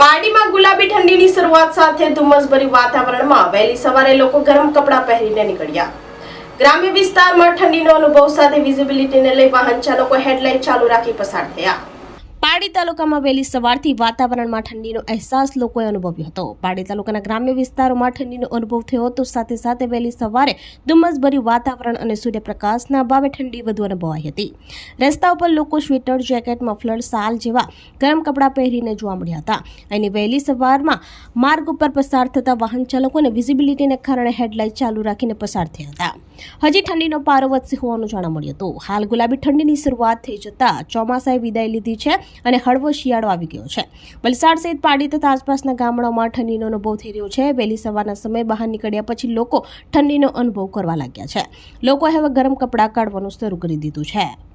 પારડીમાં ગુલાબી ઠંડીની શરૂઆત સાથે ધુમ્મસભરી વાતાવરણમાં વહેલી સવારે લોકો ગરમ કપડાં પહેરીને નીકળ્યા. ગ્રામ્ય વિસ્તારમાં ઠંડીનો અનુભવ સાથે વિઝિબિલિટીને લઈ વાહન ચાલકો હેડલાઇટ ચાલુ રાખી પસાર થયા. પારડી તાલુકામાં વહેલી સવારથી વાતાવરણમાં ઠંડીનો અહેસાસ લોકોએ અનુભવ્યો હતો. પાડી તાલુકાના ગ્રામ્ય વિસ્તારોમાં ઠંડીનો અનુભવ થયો હતો. સાથે સાથે વહેલી સવારે ધુમ્મસભર્યું વાતાવરણ અને સૂર્યપ્રકાશના અભાવે ઠંડી વધુ અનુભવાઈ હતી. રસ્તા ઉપર લોકો સ્વેટર, જેકેટ, મફલર શાલ જેવા ગરમ કપડાં પહેરીને જોવા મળ્યા હતા. અને વહેલી સવારમાં માર્ગ ઉપર પસાર થતા વાહન ચાલકોને વિઝિબિલિટીને કારણે હેડલાઇટ ચાલુ રાખીને પસાર થયા હતા. હજી ઠંડીનો પારો વધશે હોવાનું જાણવા મળ્યું હતું. હાલ ગુલાબી ઠંડીની શરૂઆત થઈ જતાં ચોમાસાએ વિદાય લીધી છે અને હળવો શિયાળો આવી ગયો છે. વલસાડ સહિત પાડી તથા આસપાસના ગામડાઓમાં ઠંડીનો અનુભવ થઈ રહ્યો છે. વહેલી સવારના સમયે બહાર નીકળ્યા પછી લોકો ઠંડીનો અનુભવ કરવા લાગ્યા છે. લોકોએ હવે ગરમ કપડાં કાઢવાનું શરૂ કરી દીધું છે.